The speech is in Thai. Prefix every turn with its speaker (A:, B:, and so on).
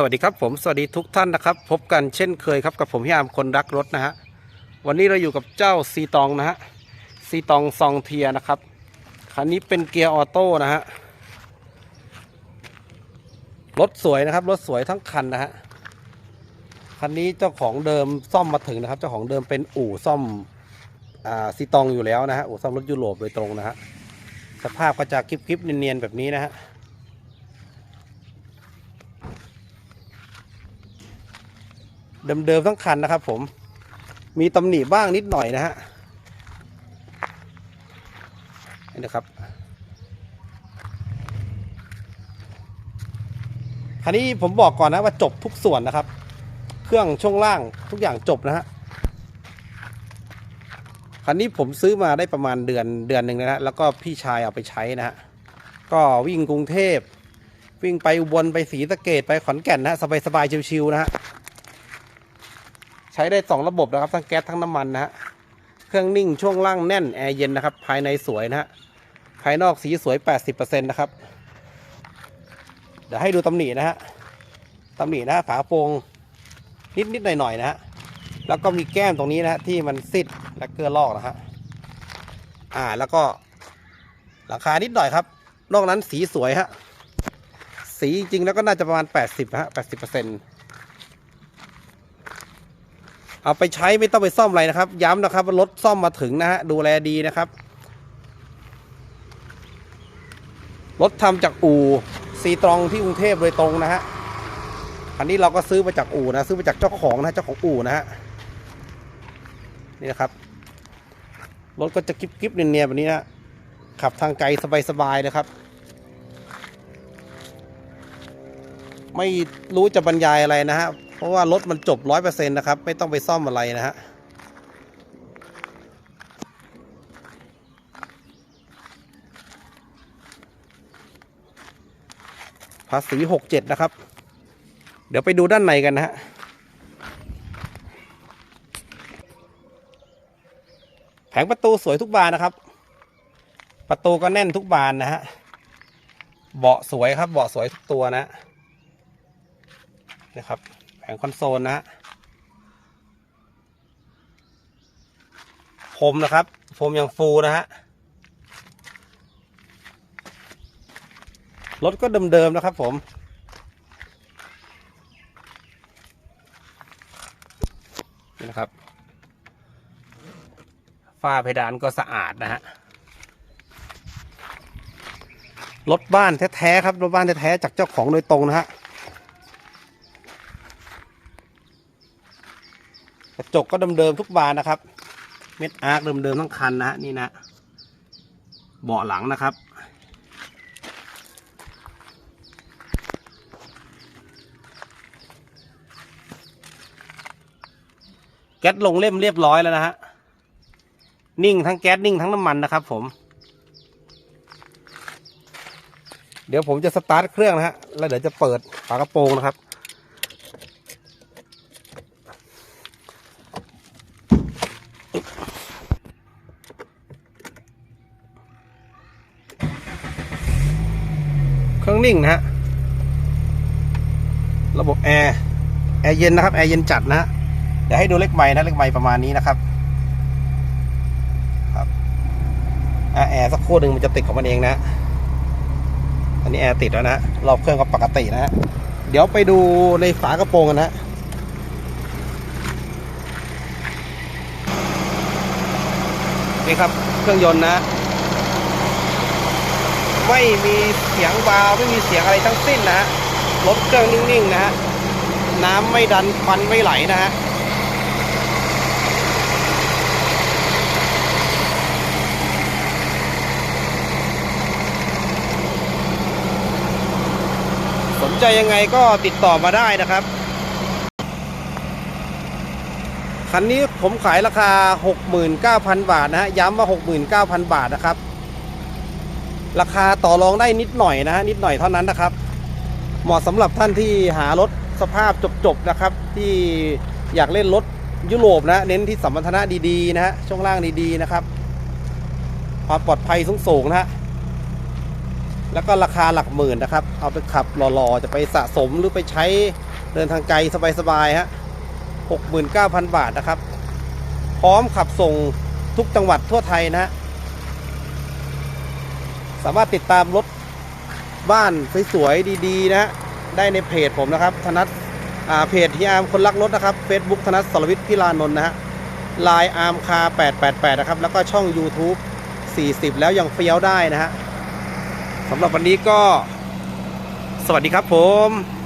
A: สวัสดีครับผมสวัสดีทุกท่านนะครับ พบกันเช่นเคยครับกับผมพี่อามคนรักรถนะฮะวันนี้เราอยู่กับเจ้าซีตองนะฮะซีตองซองเทียนะครับคันนี้เป็นเกียร์ออโต้นะฮะรถสวยนะครับรถสวยทั้งคันนะฮะคันนี้เจ้าของเดิมซ่อมมาถึงนะครับ เจ้าของเดิมเป็นอู่ซ่อมอ่าซีตองอยู่แล้วนะฮะอู่ซ่อมรถยุโรปโดยตรงนะฮะสภาพก็จะคลิปๆเนียนๆแบบนี้นะฮะ เดิมๆทั้งคันนะครับ ผม มีตำหนิบ้างนิดหน่อยนะฮะนี่นะครับคันนี้ผมบอกก่อนนะว่าจบทุกส่วนนะครับ เครื่องช่วงล่างทุกอย่างจบนะฮะคันนี้ผมซื้อมาได้ประมาณเดือนเดือนหนึ่งนะฮะแล้วก็พี่ชายเอาไปใช้นะฮะก็วิ่งกรุงเทพวิ่งไปอุบลไปศรีสะเกดไปขอนแก่นนะฮะสบายๆชิวๆนะฮะ ช้ได้สองระบบนะครับทั้งแก๊สทั้งน้ำมันนะฮะเครื่องนิ่งช่วงล่างแน่นแอร์เย็นนะครับ ภายในสวยนะฮะภายนอกสีสวย 80%นะครับ เดี๋ยวให้ดูตำหนินะฮะตำหนินะฮะฝาโปรงนิดนิดหน่อยหน่อยๆนะฮะแล้วก็มีแก้มตรงนี้นะฮะที่มันซิดและเกลือลอกนะฮะอ่าแล้วก็หลังคานิดหน่อยครับ นอกนั้นสีสวยฮะสีจริงแล้วก็น่าจะประมาณ 80ฮะ80%เอ เอาไปใช้ไม่ต้องไปซ่อมอะไรนะครับ ย้ำนะครับว่ารถซ่อมมาถึงนะฮะดูแลดีนะครับ รถทำจากอู่ซีตรองที่กรุงเทพโดยตรงนะฮะอันนี้เราก็ซื้อมาจากอู่นะซื้อมาจากเจ้าของนะเจ้าของอู่นะฮะนี่นะครับรถก็จะกิ๊บกิ๊บเนียนๆแบบนี้นะขับทางไกลสบายๆนะครับ ไม่รู้จะบรรยายอะไรนะฮะ เพราะว่ารถมันจบร้อยเปอร์เซ็นต์นะครับ ไม่ต้องไปซ่อมอะไรนะฮะภาษีหกเจ็ดนะครับ เดี๋ยวไปดูด้านในกันนะฮะแผงประตูสวยทุกบานนะครับ ประตูก็แน่นทุกบานนะฮะ เบาะสวยครับ เบาะสวยทุกตัวนะนะครับ งคอนโซลนะฮะพรมนะครับพรมยังฟูนะฮะรถก็เดิมๆนะครับผม นี่นะครับฝ้าเพดานก็สะอาดนะฮะรถบ้านแท้ๆครับรถบ้านแท้ๆจากเจ้าของโดยตรงนะฮะ กระจกก็เดิมๆทุกบานนะครับ เม็ดอาร์คเดิมๆทั้งคันนะฮะนี่นะเบาะหลังนะครับ แก๊สลงเล่มเรียบร้อยแล้วนะฮะนิ่งทั้งแก๊สนิ่งทั้งน้ำมันนะครับ ผม เดี๋ยวผมจะสตาร์ทเครื่องนะฮะแล้วเดี๋ยวจะเปิดฝากระโปรงนะครับ เครื่องนิ่งนะฮะ ระบบแอร์ แอร์เย็นนะครับ แอร์เย็นจัดนะฮะเดี๋ยวให้ดูเลขไม้นะ เลขไม้ประมาณนี้นะครับ ครับแอร์สักครู่หนึ่งมันจะติดของมันเองนะ อันนี้แอร์ติดแล้วนะ รอบเครื่องก็ปกตินะฮะ เดี๋ยวไปดูในฝากระโปรงกันนะนี่ครับ เครื่องยนต์นะ ไม่มีเสียงวาวไม่มีเสียงอะไรทั้งสิ้นนะฮะรถเครื่องนิ่งๆนะฮะน้ำไม่ดันควันไม่ไหลนะฮะสนใจยังไงก็ติดต่อมาได้นะครับ คันนี้ผมขายราคา 69,000 บาทนะฮะ ย้ำว่า 69,000 บาทนะครับ ราคาต่อรองได้นิดหน่อยนะฮะนิดหน่อยเท่านั้นนะครับ เหมาะสำหรับท่านที่หารถสภาพจบๆนะครับ ที่อยากเล่นรถยุโรปนะเน้นที่สัมปทนะดีๆนะฮะช่วงล่างดีๆนะครับความปลอดภัยสูงๆนะฮะแล้วก็ราคาหลักหมื่นนะครับ เอาไปขับหล่อๆ จะไปสะสมหรือไปใช้เดินทางไกลสบายๆฮะ69,000 บาทนะครับ พร้อมขับส่งทุกจังหวัดทั่วไทยนะฮะ สามารถติดตามรถบ้านสวยๆดีๆ นะฮะได้ในเพจผมนะครับ ธนัทอ่าเพจที่อาร์มคนรักรถนะครับ Facebook ธนัทสรวิทย์พิลานนท์นะฮะลายอาร์มคา888 นะครับ แล้วก็ช่อง YouTube 40 แล้วยังเฟี้ยวได้นะฮะสำหรับวันนี้ก็ สวัสดีครับผม